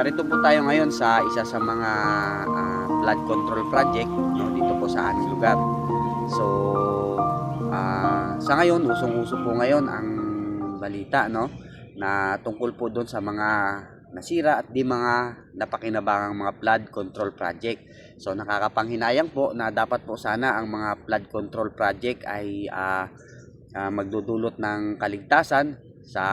narito po tayo ngayon sa isa sa mga ah, flood control project no, dito po sa aming lugar. So, ah, sa ngayon, usong-uso po ngayon ang balita no, na tungkol po doon sa mga nasira at di mga napakinabangang mga flood control project. So, nakakapanghinayang po na dapat po sana ang mga flood control project ay ah, ah, magdudulot ng kaligtasan sa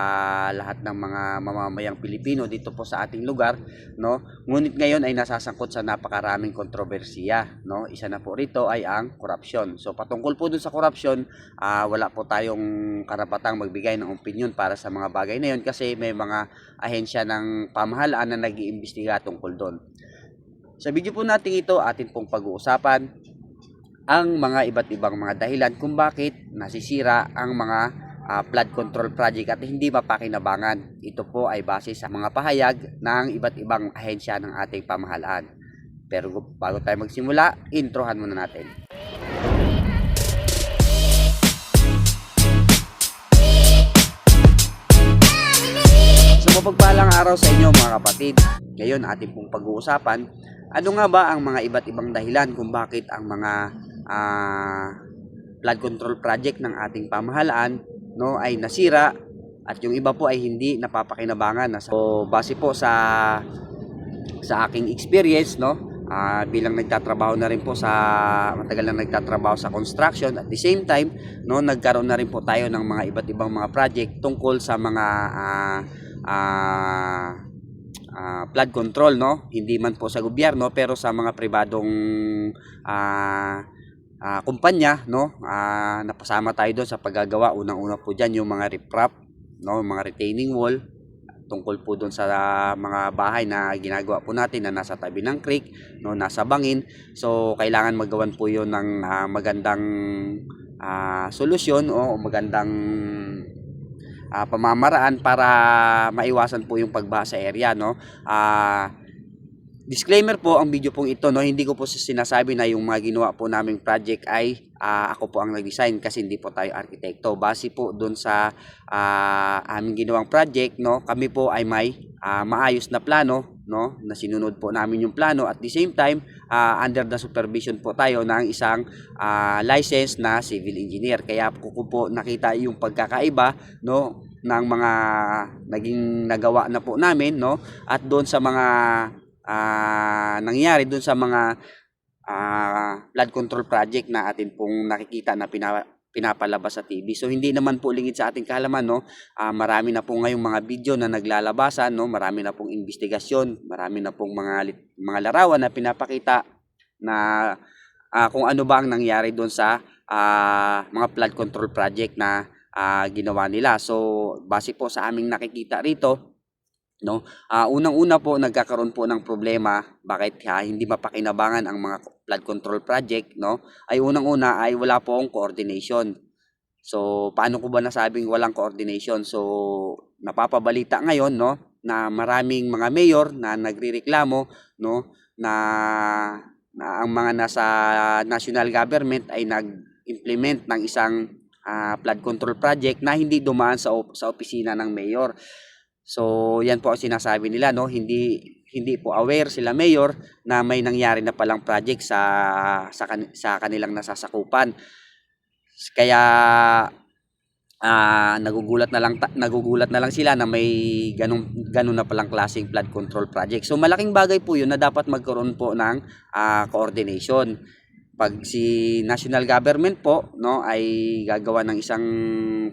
lahat ng mga mamamayang Pilipino dito po sa ating lugar no? Ngunit ngayon ay nasasangkot sa napakaraming kontrobersiya no? Isa na po rito ay ang korupsyon. So patungkol po dun sa korupsyon ah, wala po tayong karapatang magbigay ng opinion para sa mga bagay na yun kasi may mga ahensya ng pamahalaan na nag-iimbestiga tungkol doon sa video po natin ito atin pong pag-uusapan ang mga iba't ibang mga dahilan kung bakit nasisira ang mga ah, flood control project at hindi mapakinabangan. Ito po ay base sa mga pahayag ng iba't ibang ahensya ng ating pamahalaan. Pero bago tayo magsimula, introhan muna natin. So mapagpalang araw sa inyo mga kapatid. Ngayon ating pong pag-uusapan, ano nga ba ang mga iba't ibang dahilan kung bakit ang mga ah, flood control project ng ating pamahalaan no ay nasira at yung iba po ay hindi napapakinabangan. Na so base po sa sa aking experience no ah, bilang nagtatrabaho na rin po sa matagal na nagtatrabaho sa construction at the same time no nagkaroon na rin po tayo ng mga iba't ibang mga project tungkol sa mga ah, ah, ah, flood control no. Hindi man po sa gobyerno pero sa mga pribadong ah, ah, kumpanya no? Ah, napasama tayo doon sa paggagawa. Unang-una po diyan yung mga riprap no? Mga retaining wall. Tungkol po doon sa mga bahay na ginagawa po natin na nasa tabi ng creek no? Nasa bangin. So kailangan magawan po yun ng ah, magandang ah, solusyon o magandang ah, pamamaraan para maiwasan po yung pagbaha sa area no? Ah Disclaimer po ang video pong ito no hindi ko po sinasabi na yung mga ginawa po naming project ay ah, ako po ang nag-design kasi hindi po tayo arkitekto. Base po doon sa ah, aming ginawang project no kami po ay may ah, maayos na plano no na sinunod po namin yung plano. At the same time ah, under the supervision po tayo ng isang ah, license na civil engineer. Kaya po po nakita yung pagkakaiba no ng mga naging nagawa na po namin no at doon sa mga ah, nangyari doon sa mga ah, flood control project na atin pong nakikita na pina, pinapalabas sa TV. So hindi naman po lingid sa ating kaalaman no. Ah, marami na po ngayong mga video na naglalabasan no, marami na pong investigasyon, marami na pong mga mga larawan na pinapakita na ah, kung ano ba ang nangyari doon sa ah, mga flood control project na ah, ginawa nila. So base po sa aming nakikita rito, no? Ah, unang-una po nagkakaroon po ng problema bakit ha, hindi mapakinabangan ang mga flood control project no? Ay unang-una ay wala po akong coordination. So paano ko ba nasabing walang coordination? So napapabalita ngayon no? Na maraming mga mayor na nagrereklamo no? Na, na ang mga nasa national government ay nag-implement ng isang ah, flood control project na hindi dumaan sa sa opisina ng mayor So, yan po ang sinasabi nila, no? Hindi hindi po aware sila mayor na may nangyari na palang project sa sa, kan- sa kanilang nasasakupan. Kaya ah nagugulat na lang nagugulat na lang sila na may ganun ganun na palang klaseng flood control project. So malaking bagay po 'yun na dapat magkaroon po ng ah, coordination pag si national government po no ay gagawa ng isang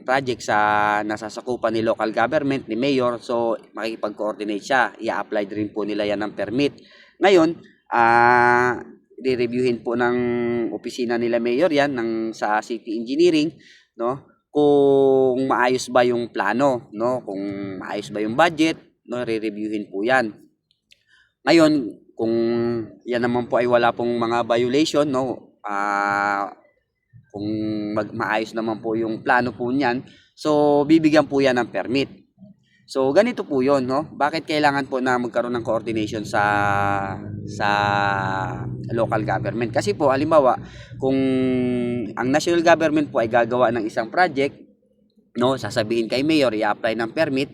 project sa nasasakupan ni local government ni mayor so makikipag-coordinate siya. I-apply rin po nila yan ng permit. Ngayon ah re-reviewin po ng opisina nila mayor yan ng sa city engineering no kung maayos ba yung plano no kung maayos ba yung budget no re-reviewin po yan. Ngayon kung yan naman po ay wala pong mga violation no ah kung mag maayos naman po yung plano po niyan so bibigyan po yan ng permit. So ganito po yon no? Bakit kailangan po na magkaroon ng coordination sa sa local government? Kasi po halimbawa kung ang national government po ay gagawa ng isang project no sasabihin kay mayor i-apply ng permit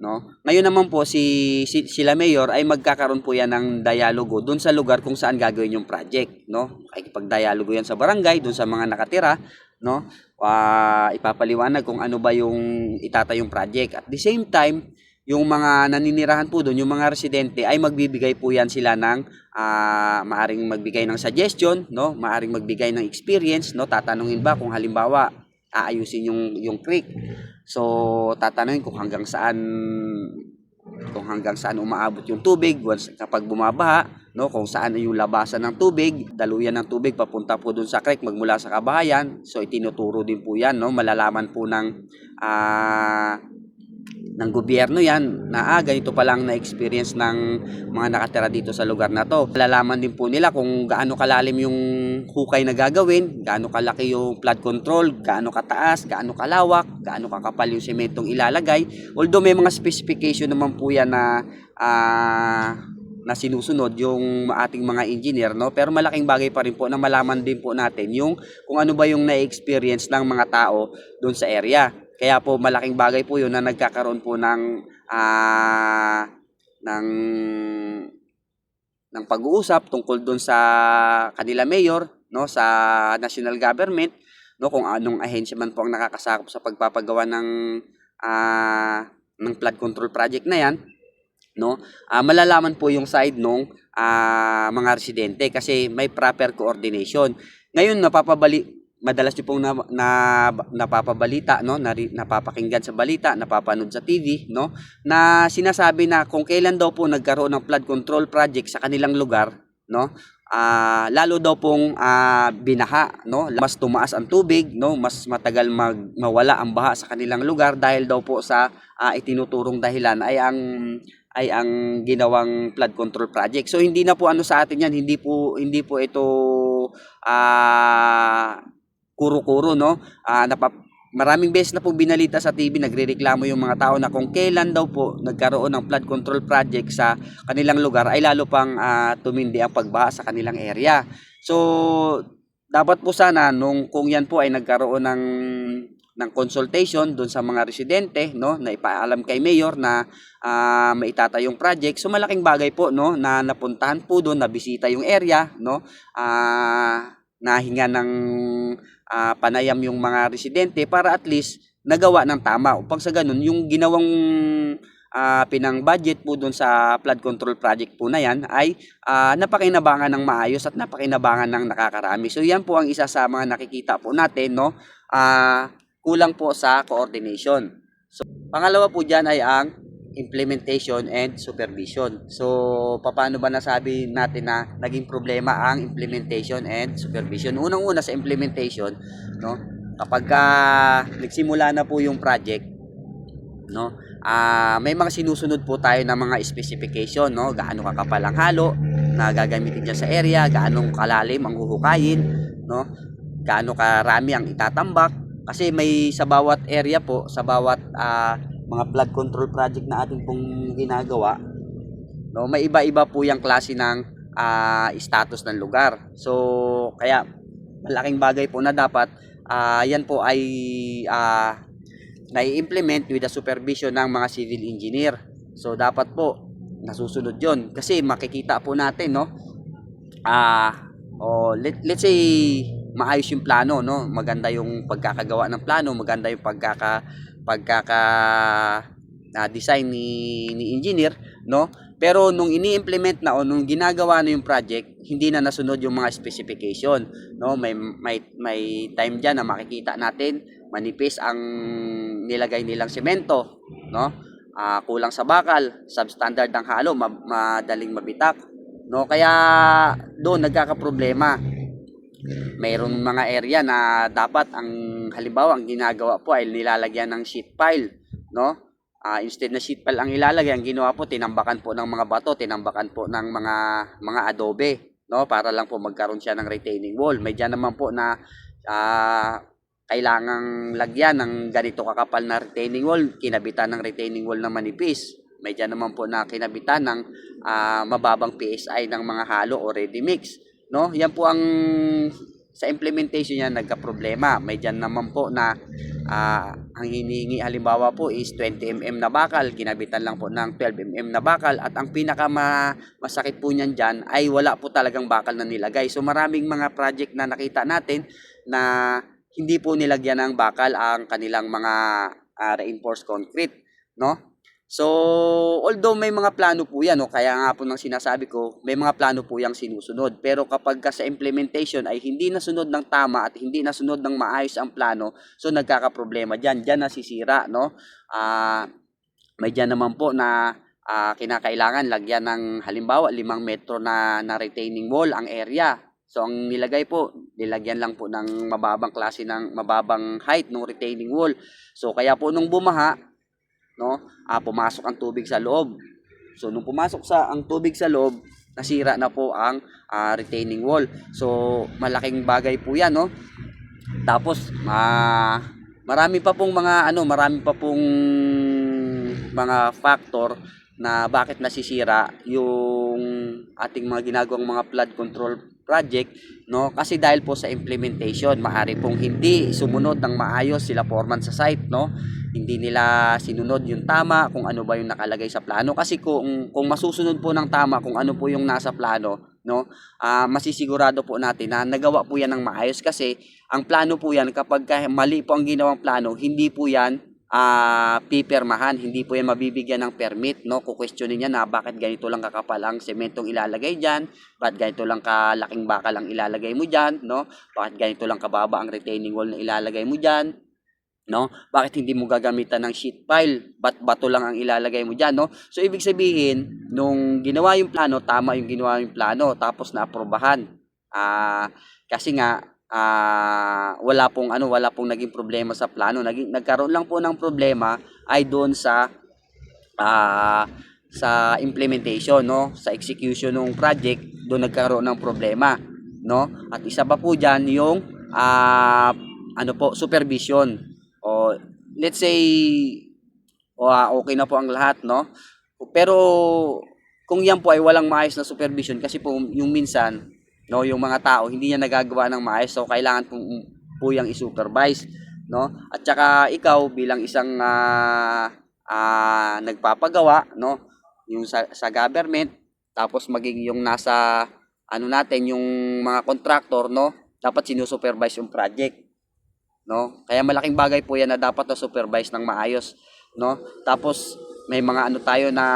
no? Ngayon naman po si, si sila mayor ay magkakaroon po yan ng dialogo doon sa lugar kung saan gagawin yung project, no? Makikipag-dialogo yan sa barangay, doon sa mga nakatira, no? Ah, ipapaliwanag kung ano ba yung itatayong project. At the same time, yung mga naninirahan po doon, yung mga residente ay magbibigay po yan sila ng ah, maaring magbigay ng suggestion, no? Maaring magbigay ng experience, no? Tatanungin ba kung halimbawa aayusin yung yung creek. So tatanungin kung hanggang saan kung hanggang saan umaabot yung tubig once kapag bumabaha, no? Kung saan yung labasan ng tubig, daluyan ng tubig papunta po dun sa creek magmula sa kabahayan. So itinuturo din po 'yan, no? Malalaman po ng ah ng gobyerno yan na ah, ganito pa lang na experience ng mga nakatira dito sa lugar na to. Malalaman din po nila kung gaano kalalim yung hukay na gagawin, gaano kalaki yung flood control, gaano kataas, gaano kalawak, gaano kakapal yung sementong ilalagay. Although may mga specification naman po yan na ah, na sinusunod yung ating mga engineer no pero malaking bagay pa rin po na malaman din po natin yung kung ano ba yung na-experience ng mga tao doon sa area kaya po malaking bagay po 'yun na nagkakaroon po ng ah ng ng pag-uusap tungkol doon sa kanila mayor no sa national government no kung anong ahensya man po ang nakakasakop sa pagpapagawa ng ah ng flood control project na 'yan no. Ah, malalaman po yung side nung ah, mga residente kasi may proper coordination. Ngayon napapabali madalas nyo pong na, na, napapabalita, no? Nari, napapakinggan sa balita, napapanood sa TV, no? Na sinasabi na kung kailan daw po nagkaroon ng flood control project sa kanilang lugar, no? Ah, lalo daw pong ah, binaha, no? Mas tumaas ang tubig, no? Mas matagal mag mawala ang baha sa kanilang lugar dahil daw po sa ah, itinuturong dahilan ay ang ay ang ginawang flood control project. So hindi na po ano sa atin 'yan, hindi po hindi po ito ah kuro-kuro no. Ah napap maraming beses na po binalita sa TV nagrereklamo yung mga tao na kung kailan daw po nagkaroon ng flood control project sa kanilang lugar ay lalo pang ah, tumindi ang pagbaha sa kanilang area. So dapat po sana nung kung yan po ay nagkaroon ng ng consultation doon sa mga residente no na ipaalam kay mayor na ah, maitatayong project so malaking bagay po no na napuntahan po doon na bisita yung area no ah nahinga ng ah, panayam yung mga residente para at least nagawa ng tama upang sa ganun yung ginawang ah, pinang budget po doon sa flood control project po na yan ay ah, napakinabangan ng maayos at napakinabangan ng nakakarami. So yan po ang isa sa mga nakikita po natin no. Ah, kulang po sa coordination. So pangalawa po diyan ay ang implementation and supervision. So paano ba nasabi natin na naging problema ang implementation and supervision? Unang-una sa implementation, no? Kapag ah, nagsimula na po yung project, no? Ah, may mga sinusunod po tayo ng mga specification, no? Gaano kakapal ang halo na gagamitin diyan sa area, gaano kalalim ang huhukayin, no? Gaano karami ang itatambak kasi may sa bawat area po, sa bawat ah, mga flood control project na ating pong ginagawa, no? May iba-iba po yung klase ng ah, status ng lugar. So, kaya malaking bagay po na dapat ah, yan po ay ah, nai-implement with the supervision ng mga civil engineer. So dapat po nasusunod 'yon kasi makikita po natin no. Ah oh, let, let's say maayos yung plano no. Maganda yung pagkakagawa ng plano, maganda yung pagkaka pagkaka ah, design ni ni engineer no. Pero nung ini-implement na o nung ginagawa na yung project, hindi na nasunod yung mga specification, no? May may may time diyan na makikita natin manipis ang nilagay nilang semento, no? Ah, kulang sa bakal, substandard ang halo, ma- madaling mabitak, no? Kaya doon nagkakaproblema. Mayroon mga area na dapat ang halimbawa ang ginagawa po ay nilalagyan ng sheet pile, no? Ah, instead na sheet pile ang ilalagay, ang ginawa po tinambakan po ng mga bato, tinambakan po ng mga mga adobe, no? Para lang po magkaroon siya ng retaining wall. May diyan naman po na ah, kailangang lagyan ng ganito kakapal na retaining wall, kinabitan ng retaining wall na manipis. May dyan naman po na kinabitan ng ah, mababang PSI ng mga halo o ready mix. No? Yan po ang sa implementation niya nagka-problema. May dyan naman po na ah, ang hinihingi halimbawa po is 20 mm na bakal, kinabitan lang po ng 12 mm na bakal at ang pinaka ma- masakit po niyan dyan ay wala po talagang bakal na nilagay. So maraming mga project na nakita natin na hindi po nilagyan ng bakal ang kanilang mga ah, reinforced concrete, no? So, although may mga plano po yan, no, kaya nga po nang sinasabi ko, may mga plano po yung sinusunod. Pero kapag ka sa implementation ay hindi nasunod ng tama at hindi nasunod ng maayos ang plano, so nagkakaproblema dyan. Dyan nasisira, no? Ah, may dyan naman po na ah, kinakailangan lagyan ng halimbawa limang metro na, na retaining wall ang area. So ang nilagay po, nilagyan lang po ng mababang klase ng mababang height ng retaining wall. So kaya po nung bumaha, no, ah, pumasok ang tubig sa loob. So nung pumasok sa ang tubig sa loob, nasira na po ang ah, retaining wall. So malaking bagay po 'yan, no. Tapos ma marami pa pong mga ano, marami pa pong mga factor na bakit nasisira yung ating mga ginagawang mga flood control project no kasi dahil po sa implementation maari pong hindi sumunod ng maayos sila foreman sa site no hindi nila sinunod yung tama kung ano ba yung nakalagay sa plano. Kasi kung kung masusunod po ng tama kung ano po yung nasa plano no ah masisigurado po natin na nagawa po yan ng maayos. Kasi ang plano po yan kapag ka- mali po ang ginawang plano hindi po yan ah pipirmahan. Hindi po yan mabibigyan ng permit no? Kukwestiyonin niya na bakit ganito lang kakapal ang sementong ilalagay diyan bakit ganito lang kalaking bakal ang ilalagay mo diyan no? Bakit ganito lang kababa ang retaining wall na ilalagay mo diyan no? Bakit hindi mo gagamitan ng sheet pile bat bato lang ang ilalagay mo diyan no? So ibig sabihin nung ginawa yung plano tama yung ginawa yung plano tapos naaprobahan ah kasi nga ah wala pong ano wala pong naging problema sa plano. Naging nagkaroon lang po ng problema ay doon sa ah sa implementation no? Sa execution ng project doon nagkaroon ng problema no? At isa pa po diyan yung ah ano po supervision let's say ah, okay na po ang lahat no? Pero kung yan po ay walang maayos na supervision kasi po yung minsan no yung mga tao hindi niya nagagawa ng maayos. So kailangan po, po yung i-supervise no? At saka ikaw bilang isang ah, ah, nagpapagawa no? Yung sa, sa government tapos maging yung nasa ano natin yung mga contractor no? Dapat sinusupervise yung project no? Kaya malaking bagay po yan na dapat na supervise ng maayos no? Tapos may mga ano tayo na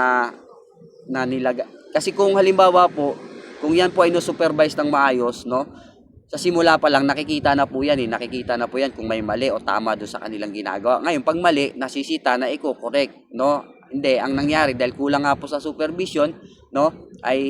na nilaga. Kasi kung halimbawa po kung yan po ay no-supervise ng maayos no? Sa simula pa lang nakikita na po yan eh. Nakikita na po yan kung may mali o tama doon sa kanilang ginagawa. Ngayon pag mali nasisita na i-correct no? Hindi ang nangyari dahil kulang nga po sa supervision no ay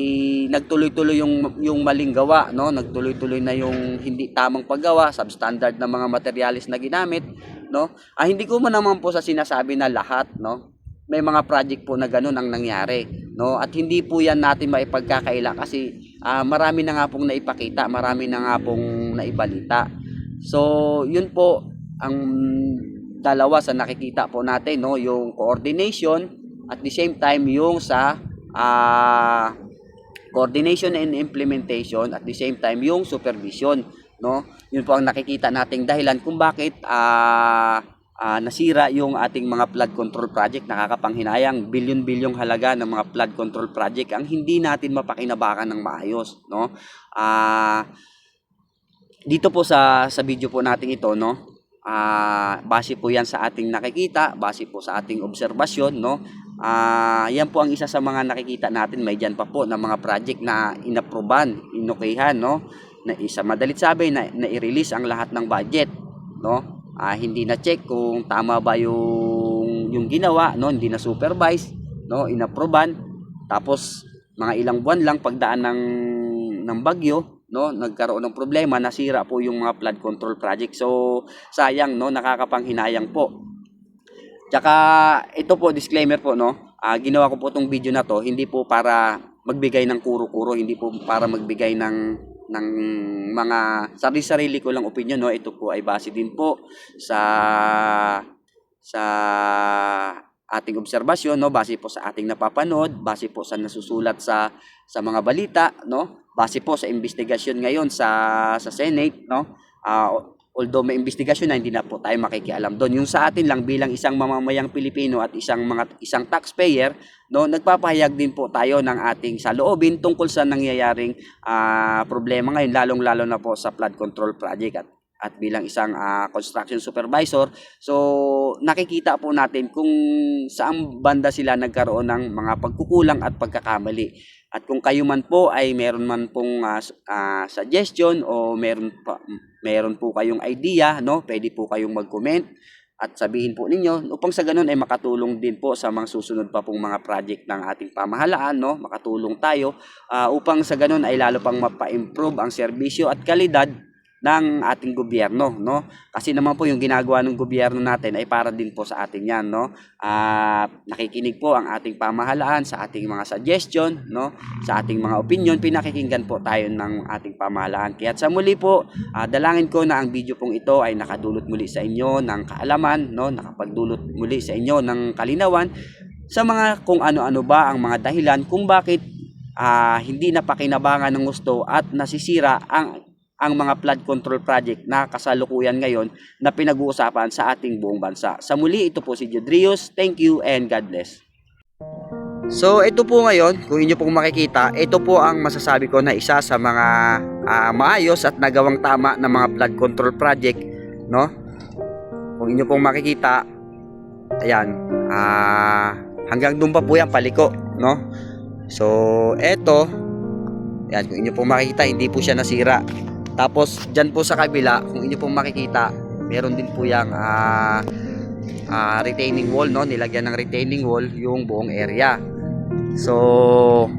nagtuloy-tuloy yung yung maling gawa no? Nagtuloy-tuloy na yung hindi tamang paggawa substandard na mga materialis na ginamit no? Ah hindi ko man naman po sa sinasabi na lahat no? May mga project po na ganun ang nangyari no? At hindi po yan natin maipagkakaila kasi ah, marami na nga pong naipakita marami na nga pong naibalita. So yun po ang dalawa sa nakikita po natin no? Yung coordination at the same time yung sa ah, coordination and implementation at the same time yung supervision no? Yun po ang nakikita nating dahilan kung bakit ah ah, nasira yung ating mga flood control project. Nakakapanghinayang bilyon-bilyong halaga ng mga flood control project ang hindi natin mapakinabakan ng maayos no? Ah dito po sa sa video po natin ito no? Ah base po yan sa ating nakikita base po sa ating obserbasyon no ah yan po ang isa sa mga nakikita natin may dyan pa po ng mga project na inaproban inokehan no? Na isa madalit sabi na, na i-release ang lahat ng budget no? Ah, hindi na check kung tama ba yung yung ginawa no? Hindi na supervise no? Inaproban tapos mga ilang buwan lang pagdaan ng ng bagyo no? Nagkaroon ng problema nasira po yung mga flood control project. So sayang no? Nakakapanghinayang po Tsaka ito po disclaimer po no? Ah, ginawa ko po tong video na to hindi po para magbigay ng kuro-kuro hindi po para magbigay ng ng mga sarili-sarili ko lang opinion no? Ito po ay base din po sa sa ating obserbasyon no? Base po sa ating napapanood base po sa nasusulat sa sa mga balita no? Base po sa investigasyon ngayon sa sa Senate no? Ah, although may investigasyon na hindi na po tayo makikialam doon. Yung sa atin lang bilang isang mamamayang Pilipino at isang mga isang taxpayer, no, nagpapahayag din po tayo ng ating saloobin tungkol sa nangyayaring ah, problema ngayon lalong-lalo na po sa flood control project at at bilang isang ah, construction supervisor so nakikita po natin kung saan banda sila nagkaroon ng mga pagkukulang at pagkakamali at kung kayo man po ay meron man pong s- ah, suggestion o meron pa meron po kayong idea, no? Pwede po kayong mag-comment at sabihin po ninyo upang sa ganun ay makatulong din po sa mga susunod pa pong mga project ng ating pamahalaan, no? Makatulong tayo ah, upang sa ganun ay lalo pang mapa-improve ang serbisyo at kalidad ng ating gobyerno, no? Kasi naman po yung ginagawa ng gobyerno natin ay para din po sa atin 'yan, no? Ah, nakikinig po ang ating pamahalaan sa ating mga suggestion, no? Sa ating mga opinion, pinakikinggan po tayo ng ating pamahalaan. Kaya sa muli po, ah, dalangin ko na ang video pong ito ay nakadulot muli sa inyo ng kaalaman, no? Nakapagdulot muli sa inyo ng kalinawan sa mga kung ano-ano ba ang mga dahilan kung bakit ah, hindi napakinabangan ng gusto at nasisira ang ang mga flood control project na kasalukuyan ngayon na pinag-uusapan sa ating buong bansa. Sa muli, ito po si Judrius. Thank you and God bless. So, ito po ngayon, kung inyo pong makikita, ito po ang masasabi ko na isa sa mga ah, maayos at nagawang tama na mga flood control project, no? Kung inyo pong makikita, ayan, ah, hanggang doon pa po yan, paliko, no? So, eto, ayan, kung inyo pong makikita, hindi po siya nasira. Tapos, dyan po sa kabila, kung inyo pong makikita, meron din po yung ah, ah, retaining wall, no? Nilagyan ng retaining wall yung buong area. So,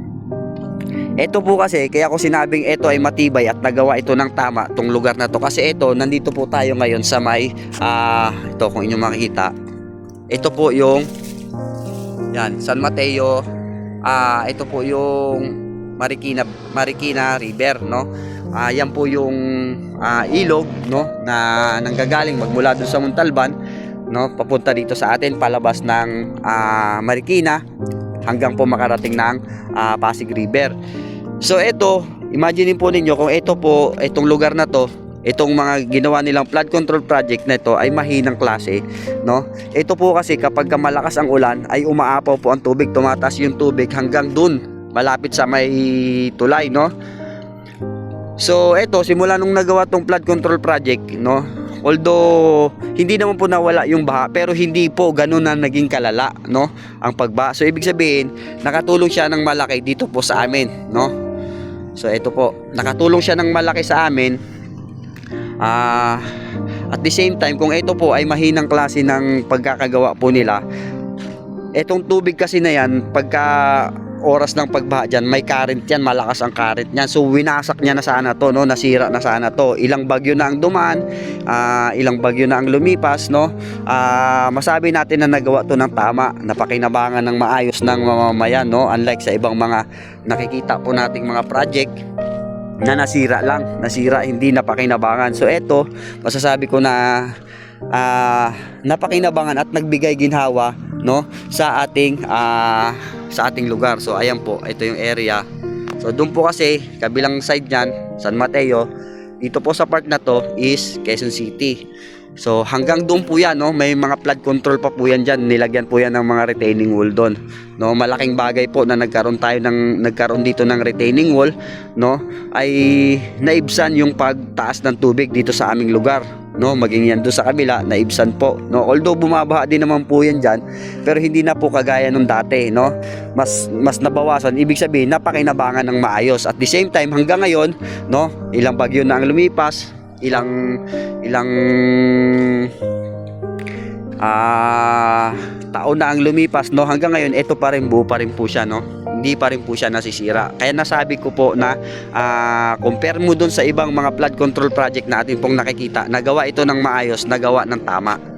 ito po kasi, kaya ko sinabing ito ay matibay at nagawa ito ng tama, tong lugar na to. Kasi ito, nandito po tayo ngayon sa may, ah, ito kung inyo makikita, ito po yung, yan, San Mateo, ah, ito po yung Marikina, Marikina River, no? Ah, yan po yung ah, ilog, no, na nanggagaling magmula doon sa Montalban, no, papunta dito sa atin palabas ng ah, Marikina hanggang po makarating ng ah, Pasig River. So ito, imagine po ninyo kung ito po, itong lugar na to, itong mga ginawa nilang flood control project na ito ay mahinang klase, no? Ito po kasi kapag ka malakas ang ulan ay umaapaw po ang tubig, tumataas yung tubig hanggang dun, malapit sa may tulay, no? So ito, simula nung nagawa tong flood control project, no? Although hindi naman po nawala yung baha, pero hindi po ganun na naging kalala, no? Ang pagbaha. So ibig sabihin, nakatulong siya ng malaki dito po sa amin, no? So ito po, nakatulong siya ng malaki sa amin. Ah, at the same time, kung ito po ay mahinang klase ng pagkakagawa po nila, etong tubig kasi na yan, pagka oras ng pagbaha dyan, may current yan, malakas ang current niyan. So winasak niya na sana to, no? Nasira na sana to. Ilang bagyo na ang dumaan, ah, ilang bagyo na ang lumipas, no? Ah, masabi natin na nagawa to ng tama, napakinabangan ng maayos ng mamamayan, no? Unlike sa ibang mga nakikita po nating mga project na nasira lang, nasira hindi napakinabangan. So eto, masasabi ko na ah, napakinabangan at nagbigay ginhawa no sa ating ah, sa ating lugar. So ayan po, ito yung area. So doon po kasi kabilang side niyan, San Mateo, dito po sa part na to is Quezon City. So hanggang doon po yan, no? may mga flood control pa po yan dyan. Nilagyan po yan ng mga retaining wall doon. No, malaking bagay po na nagkaroon tayo ng nagkaroon dito ng retaining wall, no? Ay naibsan yung pagtaas ng tubig dito sa aming lugar, no? Maging yan doon sa kabila, naibsan po, no? Although bumabaha din naman po yan diyan, pero hindi na po kagaya nung dati, no? Mas mas nabawasan. Ibig sabihin, napakinabangan ng maayos. At the same time, hanggang ngayon, no? Ilang bagyo na ang lumipas, ilang ilang ah taon na ang lumipas no hanggang ngayon ito pa rin buo pa rin po siya no hindi pa rin po siya nasisira. Kaya nasabi ko po na ah, compare mo dun sa ibang mga flood control project na atin pong nakikita nagawa ito ng maayos nagawa ng tama